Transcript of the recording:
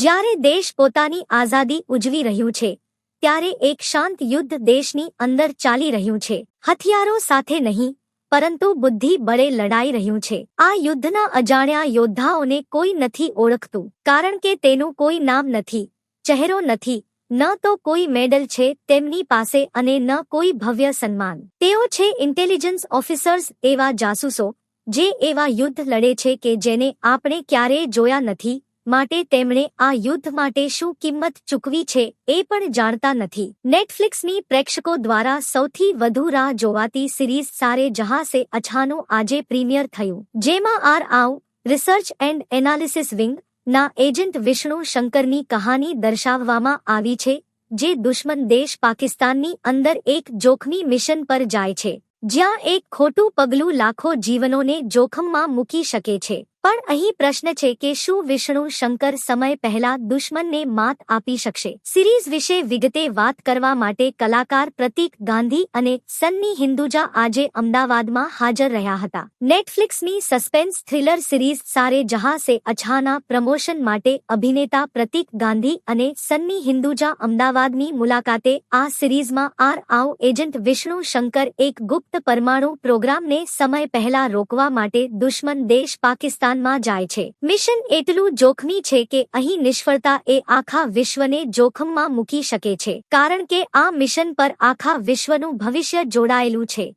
જ્યારે દેશ પોતાની આઝાદી ઉજવી રહ્યું છે, ત્યારે એક શાંત યુદ્ધ દેશની અંદર ચાલી રહ્યું છે. હથિયારો સાથે નહીં, પરંતુ બુદ્ધિ બળે લડાઈ રહ્યું છે. આ યુદ્ધના અજાણ્યા યોદ્ધાઓને કોઈ નથી ઓળખતું, કારણ કે તેનું કોઈ નામ નથી, ચહેરો નથી, ન તો કોઈ મેડલ છે તેમની પાસે અને ન કોઈ ભવ્ય સન્માન. તેઓ છે ઇન્ટેલિજન્સ ઓફિસર્સ એવા જાસૂસો, જે એવા યુદ્ધ લડે છે કે જેને આપણે ક્યારેય જોયા નથી માટે તેમણે આ યુદ્ધ માટે શું કિંમત ચૂકવી છે એ પણ જાણતા નથી. નેટફ્લિક્સની પ્રેક્ષકો દ્વારા સૌથી વધુ રાહ જોવાતી સિરીઝ સારે જહાં અછાનું આજે પ્રીમિયર થયું, જેમાં આર આવ, રિસર્ચ એન્ડ એનાલિસિસ વિંગ, ના એજન્ટ વિષ્ણુ શંકરની કહાની દર્શાવવામાં આવી છે, જે દુશ્મન દેશ પાકિસ્તાનની અંદર એક જોખમી મિશન પર જાય છે, જ્યાં એક ખોટું પગલું લાખો જીવનોને જોખમમાં મૂકી શકે છે. પણ અહીં પ્રશ્ન છે કે શું વિષ્ણુ શંકર સમય પહેલા દુશ્મનને માત આપી શકશે? સિરીઝ વિશે વિગતે વાત કરવા માટે કલાકાર પ્રતીક ગાંધી અને સન્ની હિન્દુજા આજે અમદાવાદમાં હાજર રહ્યા હતા. નેટફ્લિક્સની સસ્પેન્સ થ્રિલર સિરીઝ સારે જહા સે અછાના પ્રમોશન માટે અભિનેતા પ્રતીક ગાંધી અને સન્ની હિન્દુજા અમદાવાદની મુલાકાતે આ સિરીઝમાં આર આવ એજન્ટ વિષ્ણુ શંકર એક ગુપ્ત પરમાણુ પ્રોગ્રામને સમય પહેલા રોકવા માટે દુશ્મન દેશ પાકિસ્તાનમાં જાય છે. મિશન એટલું જોખમી છે કે અહીં નિષ્ફળતા એ આખા વિશ્વને જોખમમાં મૂકી શકે છે. કારણ કે આ મિશન પર આખા વિશ્વનું ભવિષ્ય જોડાયેલું છે.